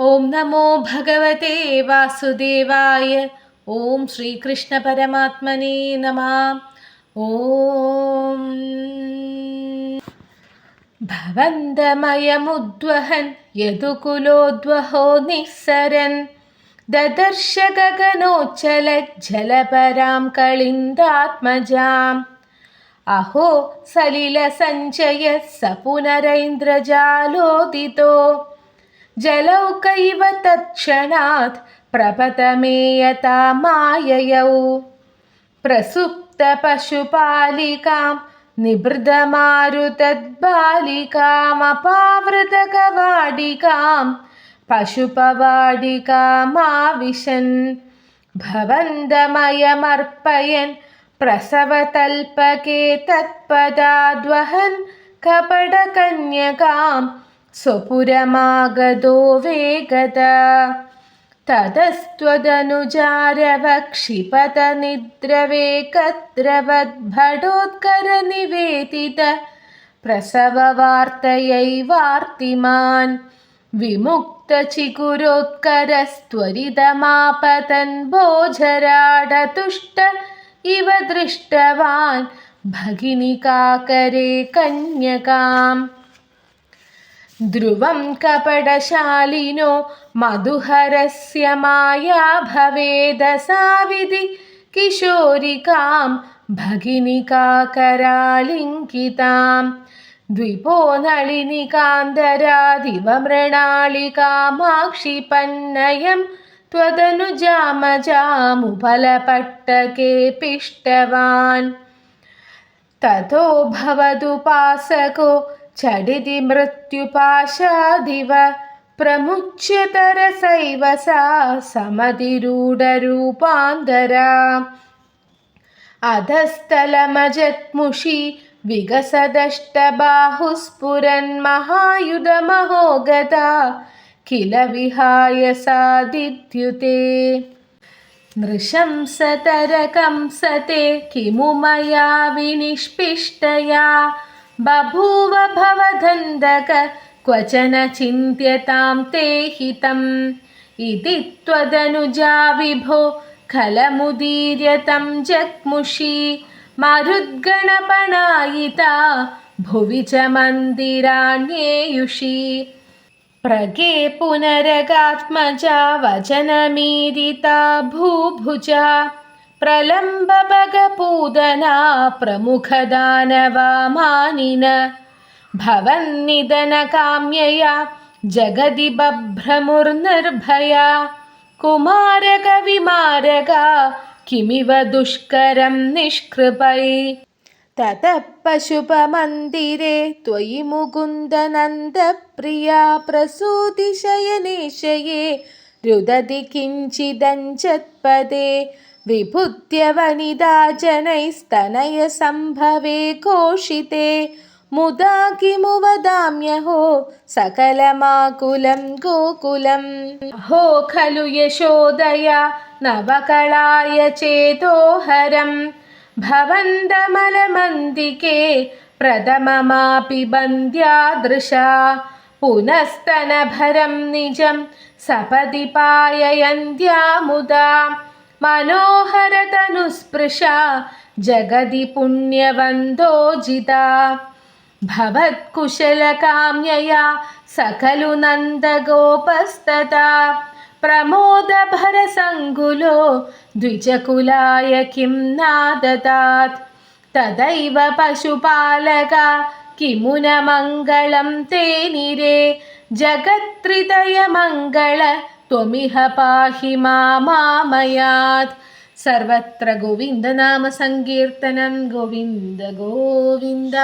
ഓം നമോ ഭഗവതേ വാസുദേവായ ഓം ശ്രീകൃഷ്ണ പരമാത്മനേ നമ. ഓം. ഭവന്തമയമുദ്വഹൻ യദുകുലോദ്വഹോ നിസ്സരൻ. ദദർശ ഗഗനോജ്ജലജ്ജലപരാം കളിന്ദാത്മജാം അഹോ സലിലസഞ്ചയ സ ജലൗകൈവ തത്ക്ഷണാത് പ്രപതമേയതാ മായയൗ പ്രസുപ്തപശുപാലികാം നിഭൃതമാരുതദ്ബാലികാമപാവൃതകവാടികാം പശുപവാടികാമാവിശൻ ഭവന്തമയമർപ്പയൻ പ്രസവതൽപകേ തത്പദാദ്വഹൻ കപടകന്യകാം സ്വപുരമാഗതോ വേഗത? തതസ്ത്വദനുജാരവക്ഷിപതനിദ്രവേകദ്രവദ്ഭടോത്കരനിവേദിത പ്രസവവാർത്തയൈവാർത്തിമാൻ വിമുക്തചികുരോത്കരസ്ത്വരിതമാപതൻ ഭോജരാടതുഷ്ട ഇവ ദൃഷ്ടവാൻ ഭഗിനികാകരെ കന്യകാം. ധ്രുവം കപടശാലിനോ മധുഹരസ്യ മായാ ഭവേദസാവിധി കിശോരികാം ഭഗിനികാകരാലിംഗിതാം ദ്വിപോ നളിനികാന്തരാദിവ മൃണാളികാമാക്ഷിപന്നയം त्वदनुजामजामुफलपट्टके पिष्टवान् ततो भवदुपासको झटिति मृत्युपाशादिव प्रमुच्यतरसैव सा समतिरूढरूपान्तरा अधस्थलमजत्मुषि विगसदष्टबाहुस्फुरन्महायुधमहो गता किल विहाय सादिद्युते नृशंसतरकंसते किमु मया विनिष्पिष्टया बभूव भवदन्दक क्वचन चिन्त्यतां ते हितम्। इति त्वदनुजा विभो खलमुदीर्य तं जग्मुषी। मरुद्गणपणायिता भुवि च मन्दिराण्येयुषी। प्रगे पुनरगात्मजा वचनमीरिता भूभुजा प्रलम्बभगपूदना प्रमुखदानवामानिन भवन्निधनकाम्यया जगदि बभ्रमुर्निर्भया कुमारकविमारका किमिव दुष्करं निष्कृपै ततः पशुपमन्दिरे त्वयि मुकुन्दनन्दप्रिया प्रसूतिशयनेशये रुदति किञ्चिदञ्चत्पदे विभुत्यवनिदा जनैस्तनयसम्भवे घोषिते मुदा किमु वदाम्यहो सकलमाकुलं गोकुलं हो खलु यशोदया नवकलाय चेतोहरम् भवन्दमलमन्दिके प्रथममापि बन्द्यादृशा पुनस्तनभरं निजं सपदि पाययन्त्या मुदा मनोहरतनुस्पृशा जगदि पुण्यवन्दोजिता भवत्कुशलकाम्यया सकलु नन्दगोपस्तथा प्रमोदभरसङ्कुलो द्विजकुलाय किं नाददात् तदैव पशुपालका किमु न मङ्गलं ते निरे जगत्त्रिदयमङ्गल त्वमिह पाहि मामामयात् सर्वत्र गोविन्दनामसङ्कीर्तनं गोविन्द गोविन्द